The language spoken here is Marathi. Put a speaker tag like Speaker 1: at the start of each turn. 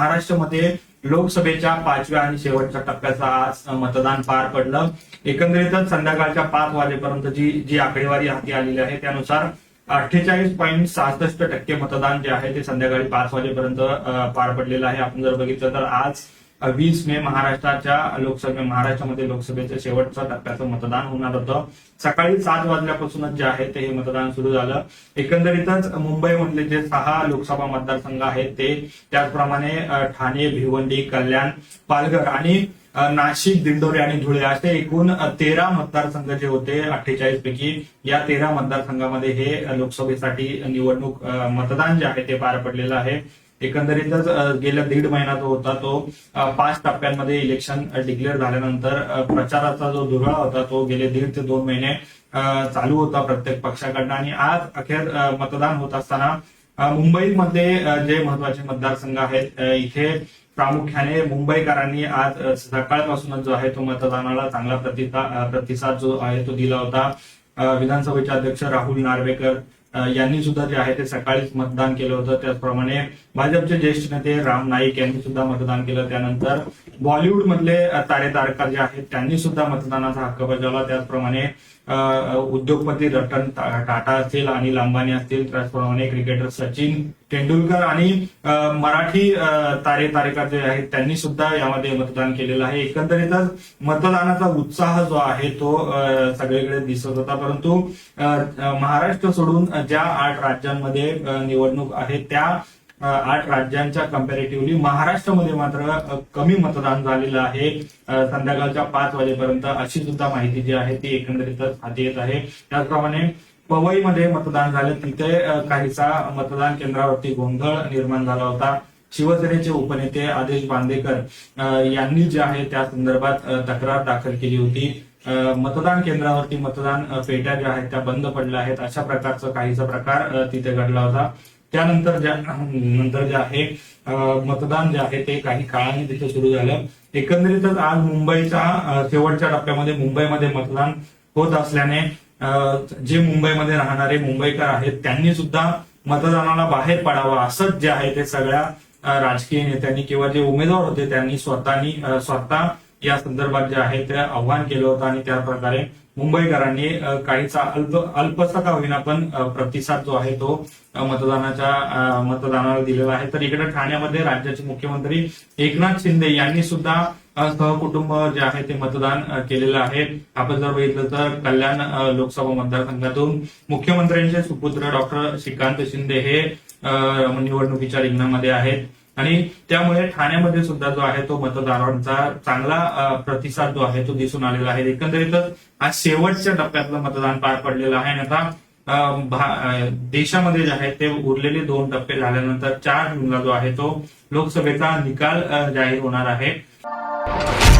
Speaker 1: महाराष्ट्रामध्ये लोकसभेच्या पाचव्या आणि शेवटच्या टप्प्याचा आज मतदान पार पडलं. एकंदरीतच संध्याकाळच्या पाच वाजेपर्यंत जी जी आकडेवारी हाती आलेली आहे त्यानुसार अठ्ठेचाळीस पॉईंट सहासष्ट टक्के मतदान जे आहे ते संध्याकाळी पाच वाजेपर्यंत पार पडलेलं आहे. आपण जर बघितलं तर आज वीस मे महाराष्ट्राच्या लोकसभे महाराष्ट्रामध्ये लोकसभेच्या शेवटच्या टप्प्याचं मतदान होणार होतं. सकाळी सात वाजल्यापासूनच जे आहे ते हे मतदान सुरू झालं. एकंदरीतच मुंबईमधले जे सहा लोकसभा मतदारसंघ आहेत ते त्याचप्रमाणे ठाणे भिवंडी कल्याण पालघर आणि नाशिक दिंडोरी आणि धुळे असे एकूण तेरा मतदारसंघ जे होते अठ्ठेचाळीस पैकी या तेरा मतदारसंघामध्ये हे लोकसभेसाठी निवडणूक मतदान जे आहे ते पार पडलेलं आहे. एकंदरीतच गेल्या दीड महिना जो होता तो पाच टप्प्यांमध्ये इलेक्शन डिक्लेअर झाल्यानंतर प्रचाराचा जो धुरळा होता तो गेले दीड ते दोन महिने चालू होता प्रत्येक पक्षाकडनं. आणि आज अखेर मतदान होत असताना मुंबईमध्ये जे महत्त्वाचे मतदारसंघ आहेत इथे प्रामुख्याने मुंबईकरांनी आज सकाळपासूनच जो आहे तो मतदानाला चांगला प्रतिसाद प्रतिसाद जो आहे तो दिला होता. विधानसभेचे अध्यक्ष राहुल नार्वेकर यांनी सुद्धा जे आहे ते सकाळीच मतदान केलं होतं. त्याचप्रमाणे भाजपचे ज्येष्ठ नेते राम नाईक यांनी सुद्धा मतदान केलं. त्यानंतर बॉलिवूड मधले तारे तारका जे आहेत त्यांनी सुद्धा मतदानाचा हक्क बजावला. त्याचप्रमाणे उद्योगपती रतन टाटा असतील अनिल अंबानी असतील. त्याचप्रमाणे क्रिकेटर सचिन तेंडुलकर आणि मराठी तारे तारेकर जे आहेत त्यांनी सुद्धा यामध्ये मतदान केलेलं आहे. एकंदरीतच मतदानाचा उत्साह जो आहे तो सगळीकडे दिसत होता. परंतु महाराष्ट्र सोडून ज्या आठ राज्यांमध्ये निवडणूक आहे त्या आठ राज्यांच्या कम्पॅरेटिव्हली महाराष्ट्रामध्ये मात्र कमी मतदान झालेलं आहे. संध्याकाळच्या पाच वाजेपर्यंत अशी सुद्धा माहिती जी आहे ती एकंदरीतच हाती येत आहे. त्याचप्रमाणे पवईमध्ये मतदान झालं. तिथे काहीसा मतदान केंद्रावरती गोंधळ निर्माण झाला होता. शिवसेनेचे उपनेते आदेश बांदेकर यांनी जे आहे त्या संदर्भात तक्रार दाखल केली होती. मतदान केंद्रावरती मतदान पेट्या ज्या आहेत त्या बंद पडल्या आहेत. अशा प्रकारचा काहीसा प्रकार तिथे घडला होता. त्यानंतर ज्या नंतर जे आहे मतदान जे आहे ते काही काळाने तिथे सुरू झालं. एकंदरीतच आज मुंबईच्या शेवटच्या टप्प्यामध्ये मुंबईमध्ये मतदान होत असल्याने जे मुंबईमध्ये राहणारे मुंबईकर आहेत त्यांनी सुद्धा मतदानाला बाहेर पडावं असंच जे आहे ते सगळ्या राजकीय नेत्यांनी किंवा जे उमेदवार होते त्यांनी स्वतःनी स्वतः या संदर्भात जे आहे ते आव्हान केलं होतं आणि त्या प्रकारे मुंबईकरांनी काहीचा अल्प अल्पसा का होईना पण प्रतिसाद जो आहे तो मतदानाच्या मतदानाला दिलेला आहे. तर इकडे ठाण्यामध्ये राज्याचे मुख्यमंत्री एकनाथ शिंदे यांनी सुद्धा सहकुटुंब जे आहे ते मतदान केलेलं आहे. आपण जर बघितलं तर कल्याण लोकसभा मतदारसंघातून मुख्यमंत्र्यांचे सुपुत्र डॉक्टर श्रीकांत शिंदे हे निवडणुकीच्या रिंगणामध्ये आहेत. आणि त्यामुळे ठाण्यामध्ये सुद्धा जो आहे तो मतदारांचा चांगला प्रतिसाद जो आहे तो दिसून आलेला आहे. एकंदरीतच आज शेवटच्या टप्प्यातलं मतदान पार पडलेलं आहे. आणि आता भा- देशामध्ये जे आहे ते उरलेले दोन टप्पे झाल्यानंतर चार जूनला जो आहे तो लोकसभेचा निकाल जाहीर होणार आहे. Thank you